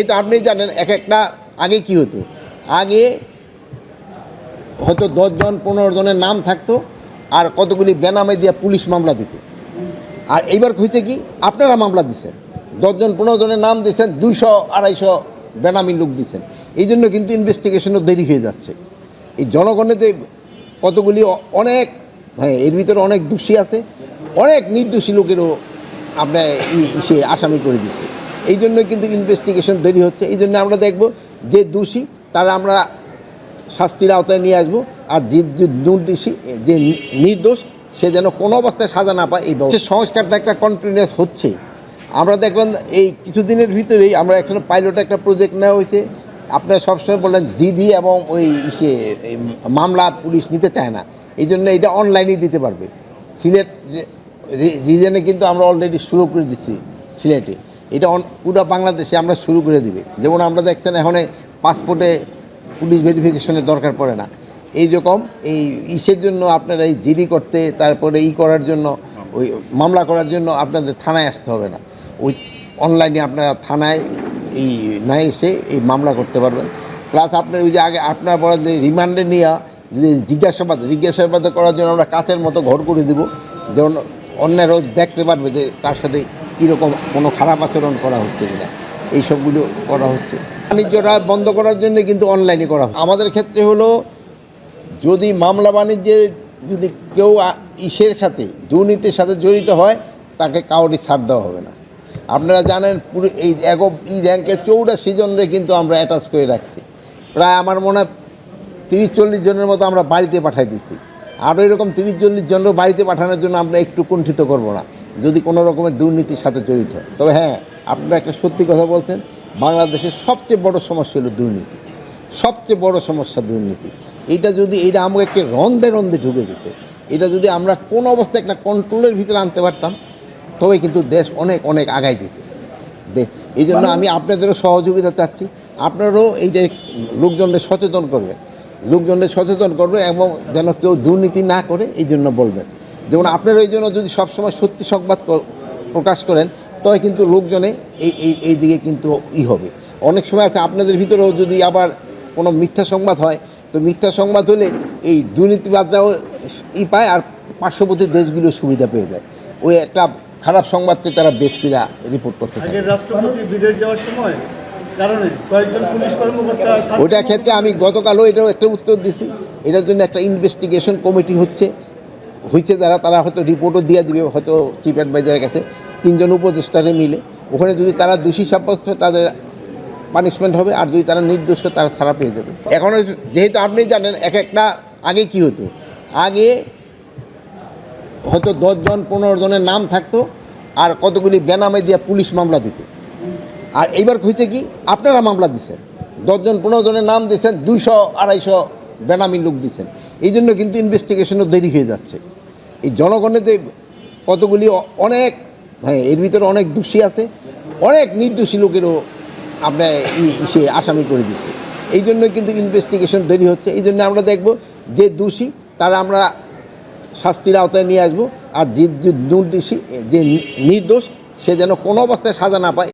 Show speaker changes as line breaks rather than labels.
এই তো আপনি জানেন, এক একটা আগে কি হতো? আগে হয়তো দশজন পনেরো জনের নাম থাকতো আর কতগুলি বেনামে দিয়ে পুলিশ মামলা দিত। আর এইবার হয়েছে কি, আপনারা মামলা দিচ্ছেন দশজন পনেরো জনের নাম দিচ্ছেন দুইশো, আড়াইশো বেনামি লোক দিচ্ছেন এই জন্য কিন্তু ইনভেস্টিগেশনও দেরি হয়ে যাচ্ছে। এই জনগণের যে কতগুলি অনেক হ্যাঁ এর ভিতরে অনেক দোষী আছে। অনেক নির্দোষী লোকেরও আপনার সে আসামি করে দিচ্ছে এই জন্য কিন্তু ইনভেস্টিগেশন দেরি হচ্ছে। এই জন্য আমরা দেখব যে দোষী, তারা আমরা শাস্তির আওতায় নিয়ে আসব আর যে নির্দোষী যে নির্দোষ, সে যেন কোনো অবস্থায় সাজা না পায়, এই ব্যবস্থা। সংস্কারটা একটা কন্টিনিউয়াস হচ্ছে। আমরা দেখবেন এই কিছুদিনের ভিতরেই আমরা এখানে পাইলট একটা প্রজেক্ট নেওয়া হয়েছে। আপনারা সবসময় বললেন জিডি এবং ওই সে মামলা পুলিশ নিতে চায় না। এই জন্য এটা অনলাইনেই দিতে পারবে। সিলেট রিজনে কিন্তু আমরা অলরেডি শুরু করে দিচ্ছি সিলেটে। এটা পুরো বাংলাদেশে আমরা শুরু করে দিবে। যেমন আমরা দেখছেন এখন পাসপোর্টে পুলিশ ভেরিফিকেশনের দরকার পড়ে না। এই রকম এই ইসের জন্য আপনারা এই জিডি করতে, তারপরে ই করার জন্য, ওই মামলা করার জন্য আপনাদের থানায় আসতে হবে না। ওই অনলাইনে আপনারা থানায় এই না এসে এই মামলা করতে পারবেন। প্লাস আপনার ওই যে আগে আপনার বলেন যে রিমান্ডে নেওয়া যদি জিজ্ঞাসাবাদ জিজ্ঞাসাবাদ করার জন্য আমরা কাছের মতো ঘর করে দেব। যেমন অন্যেরও দেখতে পারবে যে তার সাথে কীরকম কোনো খারাপ আচরণ করা হচ্ছে কিনা? এইসবগুলো করা হচ্ছে। বাণিজ্যটা বন্ধ করার জন্য কিন্তু অনলাইনে করা হচ্ছে। আমাদের ক্ষেত্রে হলো, যদি মামলা বাণিজ্যে যদি কেউ ইসের সাথে দুর্নীতির সাথে জড়িত হয়, তাকে কাউরি ছাড় দেওয়া হবে না। আপনারা জানেন, পুরো এই এক ই র্যাঙ্কের চৌরাশি জনরে কিন্তু আমরা অ্যাটাচ করে রাখছি। প্রায় আমার মনে হয় তিরিশ চল্লিশ জনের মতো আমরা বাড়িতে পাঠাই দিছি। আরও এরকম তিরিশ চল্লিশ জনের বাড়িতে পাঠানোর জন্য আমরা একটু কুণ্ঠিত করব না। যদি কোনো রকমের দুর্নীতির সাথে জড়িত হয়। তবে হ্যাঁ আপনারা একটা সত্যি কথা বলছেন বাংলাদেশের সবচেয়ে বড় সমস্যা হলো দুর্নীতি। সবচেয়ে বড় সমস্যা দুর্নীতি। এটা যদি এটা আমাকে রন্ধে রন্ধে ঢুকে গেছে। এটা যদি আমরা কোন অবস্থায় একটা কন্ট্রোলের ভিতরে আনতে পারতাম তবে কিন্তু দেশ অনেক অনেক আগায় যেত। দে এই জন্য আমি আপনাদেরও সহযোগিতা চাচ্ছি। আপনারাও এই যে লোকজনদের সচেতন করবেন। লোকজনদের সচেতন করবে এবং যেন কেউ দুর্নীতি না করে এই জন্য বলবেন। যেমন আপনারা এই জন্য যদি সবসময় সত্যি সংবাদ প্রকাশ করেন তবে কিন্তু লোকজনে এই এই এই দিকে কিন্তু ই হবে। অনেক সময় আছে আপনাদের ভিতরেও যদি আবার কোনো মিথ্যা সংবাদ হয় তো মিথ্যা সংবাদ হলে এই দুর্নীতিবাদরাও ই পায় আর পার্শ্ববর্তী দেশগুলো সুবিধা পেয়ে যায়। ওই একটা খারাপ সংবাদকে তারা বেশ কিনা রিপোর্ট করতে থাকে।
আগের রাষ্ট্রপতি বিদেশ যাওয়ার সময় কারণে কয়েকজন পুলিশ কর্মকর্তা স্বাস্থ্য
ওইটার ক্ষেত্রে আমি গতকালও এটাও একটা উত্তর দিছি। এটার জন্য একটা ইনভেস্টিগেশন কমিটি হচ্ছে। হয়েছে যারা, তারা হয়তো রিপোর্টও দিয়ে দিবে, হয়তো চিফ অ্যাডভাইজারের কাছে। তিনজন উপদেষ্টারে মিলে। ওখানে যদি তারা দোষী সাব্যস্ত তাদের পানিশমেন্ট হবে, আর যদি তারা নির্দোষ তারা ছাড়া পেয়ে যাবে। এখনও যেহেতু আপনি জানেন, এক একটা আগে কি হতো? আগে হয়তো দশজন পনেরো জনের নাম থাকতো, আর কতগুলি বেনামে দিয়ে পুলিশ মামলা দিত। আর এইবার হয়েছে কি, আপনারা মামলা দিচ্ছেন দশজন পনেরো জনের নাম দিচ্ছেন দুইশো, আড়াইশো বেনামি লোক দিচ্ছেন এই জন্য কিন্তু ইনভেস্টিগেশনও দেরি হয়ে যাচ্ছে। এই জনগণের যে কতগুলি অনেক হ্যাঁ এর ভিতরে অনেক দোষী আছে, অনেক নির্দোষী লোকেরও আপনার সে আসামি করে দিচ্ছে এই জন্য কিন্তু ইনভেস্টিগেশন দেরি হচ্ছে, এই জন্য আমরা দেখব যে দোষী, তারা আমরা শাস্তির আওতায় নিয়ে আসব, আর যে নির্দোষী, যে নির্দোষ, সে যেন কোনো অবস্থায় সাজা না পায়।